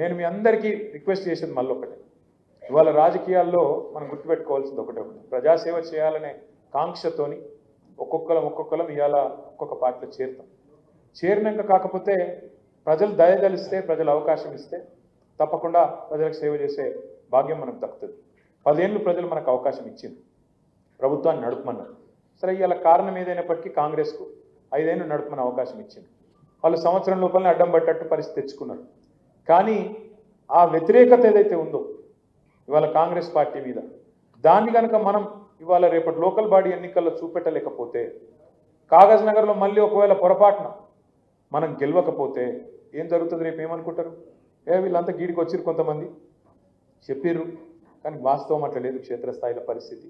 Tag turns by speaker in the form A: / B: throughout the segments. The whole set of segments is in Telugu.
A: నేను మీ అందరికీ రిక్వెస్ట్ చేసేది మళ్ళీ ఒకటి ఇవాళ రాజకీయాల్లో మనం గుర్తుపెట్టుకోవాల్సింది ఒకటే ఒకటి. ప్రజాసేవ చేయాలనే కాంక్షతోని ఒక్కొక్కరం ఒక్కొక్కరం ఇవాళ ఒక్కొక్క పార్టీలో చేరుతాం. చేరినాక కాకపోతే ప్రజలు దయదలిస్తే ప్రజలు అవకాశం ఇస్తే తప్పకుండా ప్రజలకు సేవ చేసే భాగ్యం మనకు దక్కుతుంది. పదేళ్ళు ప్రజలు మనకు అవకాశం ఇచ్చింది ప్రభుత్వాన్ని నడుపుమన్నారు. సరే ఇవాళ కారణం ఏదైనప్పటికీ కాంగ్రెస్కు ఐదేళ్ళు నడుపుమని అవకాశం ఇచ్చింది వాళ్ళు సంవత్సరం లోపలనే అడ్డం పట్టట్టు పరిస్థితి తెచ్చుకున్నారు. కానీ ఆ వ్యతిరేకత ఏదైతే ఉందో ఇవాళ కాంగ్రెస్ పార్టీ మీద దాన్ని కనుక మనం ఇవాళ రేపటి లోకల్ బాడీ ఎన్నికల్లో చూపెట్టలేకపోతే కాగజ్ నగర్లో మళ్ళీ ఒకవేళ పొరపాటున మనం గెలవకపోతే ఏం జరుగుతుంది రేపు? ఏమనుకుంటారు? ఏ వీళ్ళంతా గీడికి వచ్చిరు కొంతమంది. చెప్పిర్రు కానీ వాస్తవం అట్లా లేదు క్షేత్రస్థాయిలో పరిస్థితి.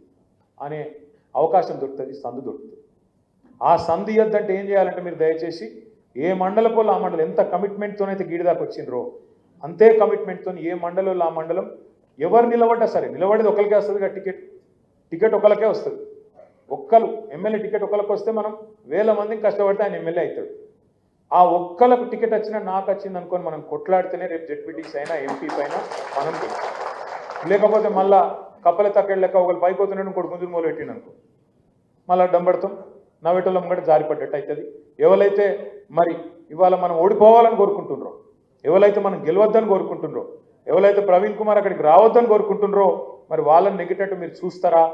A: అనే అవకాశం దొరుకుతుంది సందు దొరుకుతుంది. ఆ సందు ఇవ్వద్దంటే ఏం చేయాలంటే మీరు దయచేసి ఏ మండలపోలో ఆ మండలం? ఎంత కమిట్మెంట్తోనైతే గీడి దాకా వచ్చిండ్రో అంతే కమిట్మెంట్తో ఏ మండలంలో ఆ మండలం? ఎవరు నిలబడ్డా సరే నిలబడేది ఒకరికే వస్తుంది కదా టికెట్ టికెట్ ఒకరికే వస్తుంది. ఒక్కరు ఎమ్మెల్యే టికెట్ ఒకరికి వస్తే మనం వేల మందికి కష్టపడితే ఆయన ఎమ్మెల్యే అవుతాడు. ఆ ఒక్కలకు టికెట్ వచ్చినా నాకు వచ్చింది అనుకొని మనం కొట్లాడితేనే రేపు జెడ్పీటీసీ అయినా ఎంపీ పైన మనం లేకపోతే మళ్ళా కప్పల తక్కడ లెక్క ఒకరు పైపోతున్నాడు ఇంకోటి గుంజులు మొదలు పెట్టిండు అనుకో. మళ్ళీ అడ్డం పడతాం. నవ్వేటోళ్ళం కూడా జారిపడ్డట్టు అవుతుంది ఎవరైతే మరి ఇవాళ మనం ఓడిపోవాలని కోరుకుంటున్నారో ఎవరైతే మనం గెలవద్దని కోరుకుంటున్నారో ఎవరైతే ప్రవీణ్ కుమార్ అక్కడికి రావద్దని కోరుకుంటున్నారో మరి వాళ్ళని నెగ్గేటట్టు మీరు చూస్తారా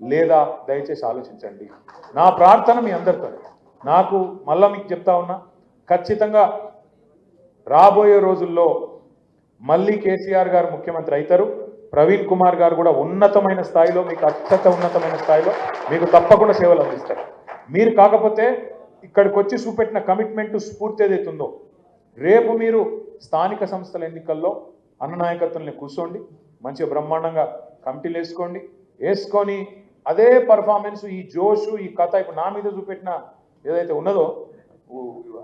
A: లేదా దయచేసి ఆలోచించండి. నా ప్రార్థన మీ అందరితో. నాకు మళ్ళా మీకు చెప్తా ఉన్నా ఖచ్చితంగా రాబోయే రోజుల్లో మళ్ళీ కేసీఆర్ గారు ముఖ్యమంత్రి అవుతారు ప్రవీణ్ కుమార్ గారు కూడా ఉన్నతమైన స్థాయిలో మీకు అత్యంత ఉన్నతమైన స్థాయిలో మీకు తప్పకుండా సేవలు అందిస్తారు. మీరు కాకపోతే ఇక్కడికి వచ్చి చూపెట్టిన కమిట్మెంట్ స్ఫూర్తి ఏదైతుందో ఉందో రేపు మీరు స్థానిక సంస్థల ఎన్నికల్లో అన్న కూర్చోండి మంచిగా బ్రహ్మాండంగా కమిటీలు వేసుకోండి వేసుకొని అదే పర్ఫార్మెన్స్ ఈ జోషు ఈ కథ ఇప్పుడు నా మీద చూపెట్టిన ఏదైతే ఉన్నదో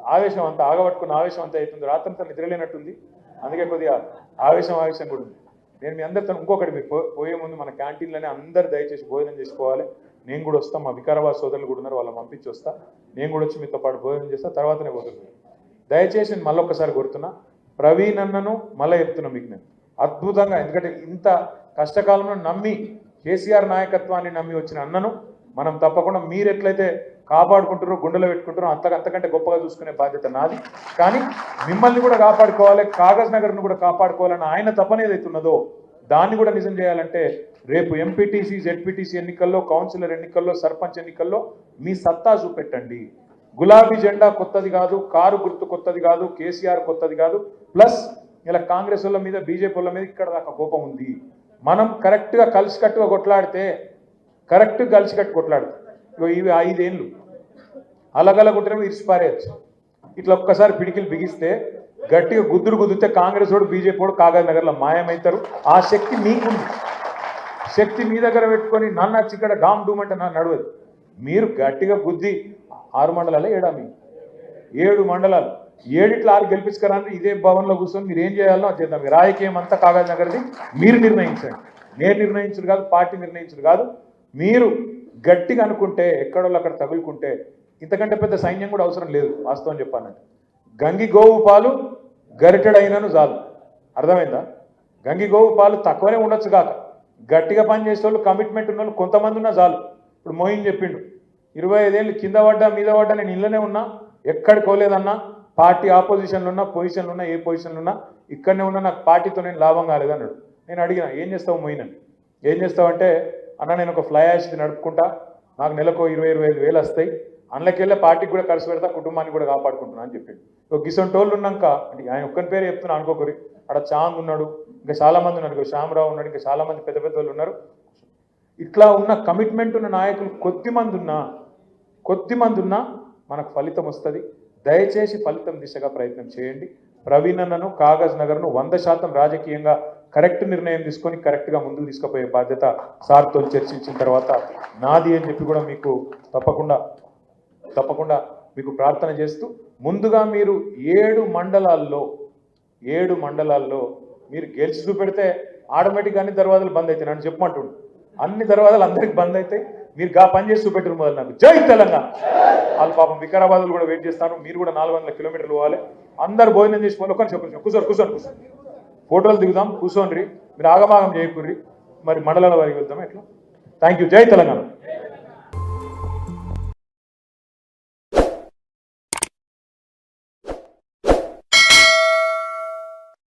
A: ఆవేశం అంతా ఆగబట్టుకున్న ఆవేశం అంతా అవుతుంది రాత్రంతా నిద్రలేనట్టుంది. అందుకే కొద్దిగా ఆవేశం ఆవేశం కూడా ఉంది. నేను మీ అందరితో ఇంకొకటి మీరు పో- పోయే ముందు మన క్యాంటీన్లోనే అందరు దయచేసి భోజనం చేసుకోవాలి. నేను కూడా వస్తాం మా వికారాబాద్ సోదరులు కూడా ఉన్నారు వాళ్ళని పంపించి వస్తా. నేను కూడా వచ్చి మీతో పాటు భోజనం చేస్తా తర్వాతనే పోతున్నాను దయచేసి నేను మళ్ళీ ఒక్కసారి కోరుతున్నా ప్రవీణ్ అన్నను మళ్ళీ చెప్తున్నా మీకు నేను. అద్భుతంగా ఎందుకంటే ఇంత కష్టకాలంలో నమ్మి కేసీఆర్ నాయకత్వాన్ని నమ్మి వచ్చిన అన్నను మనం తప్పకుండా మీరు ఎట్లయితే కాపాడుకుంటారో గుండెలో పెట్టుకుంటారో అంత అంతకంటే గొప్పగా చూసుకునే బాధ్యత నాది. కానీ మిమ్మల్ని కూడా కాపాడుకోవాలి కాగజ్ నగర్ను కూడా కాపాడుకోవాలని ఆయన తపన ఉన్నదో దాన్ని కూడా నిజం చేయాలంటే రేపు ఎంపీటీసీ జెడ్పీటీసీ ఎన్నికల్లో కౌన్సిలర్ ఎన్నికల్లో సర్పంచ్ ఎన్నికల్లో మీ సత్తా చూపెట్టండి. గులాబీ జెండా కొత్తది కాదు కారు గుర్తు కొత్తది కాదు కేసీఆర్ కొత్తది కాదు. ప్లస్ ఇలా కాంగ్రెస్ వాళ్ళ మీద బీజేపీ వాళ్ళ మీద ఇక్కడ దాకా కోపం ఉంది. మనం కరెక్ట్గా కలిసికట్టుగా కొట్లాడితే కరెక్ట్ కలిసికట్టు కొట్లాడుతాం. ఇవి ఐదేళ్ళు. అలగలగుంటేనే ఇరిచిపారేయచ్చు ఇట్లా ఒక్కసారి పిడికిలు బిగిస్తే గట్టిగా గుద్దురు గుద్దితే కాంగ్రెస్ వాడు బీజేపీ వాడు కాగజ్ నగర్లో మాయమవుతారు ఆ శక్తి మీకుంది. శక్తి మీ దగ్గర పెట్టుకొని నన్ను వచ్చి ఇక్కడ డామ్ డూమ్ అంటే నన్ను నడవదు మీరు గట్టిగా గుద్ది ఆరు మండలాలే ఏడా మీ? ఏడు మండలాలు. ఏడిట్లో ఆరు గెలిపించుకరాని ఇదే భవన్లో కూర్చొని మీరు ఏం చేయాలో చేద్దాం. రాజకీయం అంతా కాగజ్ నగర్ది. మీరు నిర్ణయించండి. నేను నిర్ణయించడు కాదు పార్టీ నిర్ణయించడు కాదు. మీరు గట్టిగా అనుకుంటే ఎక్కడోళ్ళు అక్కడ తగులుకుంటే ఇంతకంటే పెద్ద సైన్యం కూడా అవసరం లేదు వాస్తవం చెప్పానంటే గంగి గోవు పాలు గరిటెడైనను చాలు. అర్థమైందా? గంగి గోవు పాలు తక్కువనే ఉండొచ్చు కాక గట్టిగా పని వాళ్ళు కమిట్మెంట్ ఉన్న వాళ్ళు కొంతమంది ఉన్నా చాలు. ఇప్పుడు మోయిన్ చెప్పిండు ఇరవై ఐదేళ్ళు కింద పడ్డా మీద పడ్డా నేను ఇళ్ళనే ఉన్నా ఎక్కడికి పోలేదన్నా పార్టీ ఆపోజిషన్లో ఉన్నా పొజిషన్లో ఉన్నా ఏ పొజిషన్లో ఉన్నా ఇక్కడనే ఉన్నా నాకు పార్టీతో నేను లాభం కాలేదన్నాడు నేను అడిగిన ఏం చేస్తావు మోయిన్ అని ఏం చేస్తావంటే అన్న నేను ఒక ఫ్లై యాష్ నడుపుకుంటా నాకు నెలకు ఇరవై ఇరవై ఐదు వేలు వస్తాయి అందులోకెళ్ళే పార్టీకి కూడా ఖర్చు పెడతా కుటుంబాన్ని కూడా కాపాడుకుంటున్నా అని చెప్పిండు. ఒక గిసంటోళ్ళు ఉన్నాక అంటే ఆయన ఒక్కని పేరు చెప్తున్నా అనుకోకరి. అక్కడ చాంగ్ ఉన్నాడు ఇంకా చాలా మంది ఉన్నారు. ఇంకా శ్యామరావు ఉన్నాడు ఇంకా చాలా మంది పెద్ద పెద్ద వాళ్ళు ఉన్నారు. ఇట్లా ఉన్న కమిట్మెంట్ ఉన్న నాయకులు కొద్ది మంది ఉన్నా కొద్ది మంది ఉన్నా మనకు ఫలితం వస్తుంది. దయచేసి ఫలితం దిశగా ప్రయత్నం చేయండి. ప్రవీణ్ అన్నను కాగజ్ నగర్ను వంద శాతం రాజకీయంగా కరెక్ట్ నిర్ణయం తీసుకొని కరెక్ట్గా ముందుకు తీసుకుపోయే బాధ్యత సార్తో చర్చించిన తర్వాత నాది అని చెప్పి కూడా మీకు తప్పకుండా తప్పకుండా మీకు ప్రార్థన చేస్తూ ముందుగా మీరు ఏడు మండలాల్లో ఏడు మండలాల్లో మీరు గెలిచి చూపెడితే ఆటోమేటిక్గా అన్ని దర్వాజాలు బంద్ అవుతాయి. నన్ను చెప్పమంటుండు. అన్ని దర్వాజాలు అందరికి బంద్ అవుతాయి. మీరు గా పని చేసి చూపెట్టరు మొదలు నాకు. జై తెలంగాణ! వాళ్ళు పాపం వికారాబాద్లు కూడా వెయిట్ చేస్తాను. మీరు కూడా నాలుగు వందల కిలోమీటర్లు పోవాలి. అందరు భోజనం చేసుకోవాలి ఒకరిని చెప్పండి. కూర్చోండి కూర్చోండి కూర్చోండి. ఫోటోలు దిగుదాం కూర్చోండి. మీరు ఆగమాగం చేయకుర్రి. మరి మండలాల వారికి వెళ్దాం ఎట్లా? థ్యాంక్ యూ జై తెలంగాణ!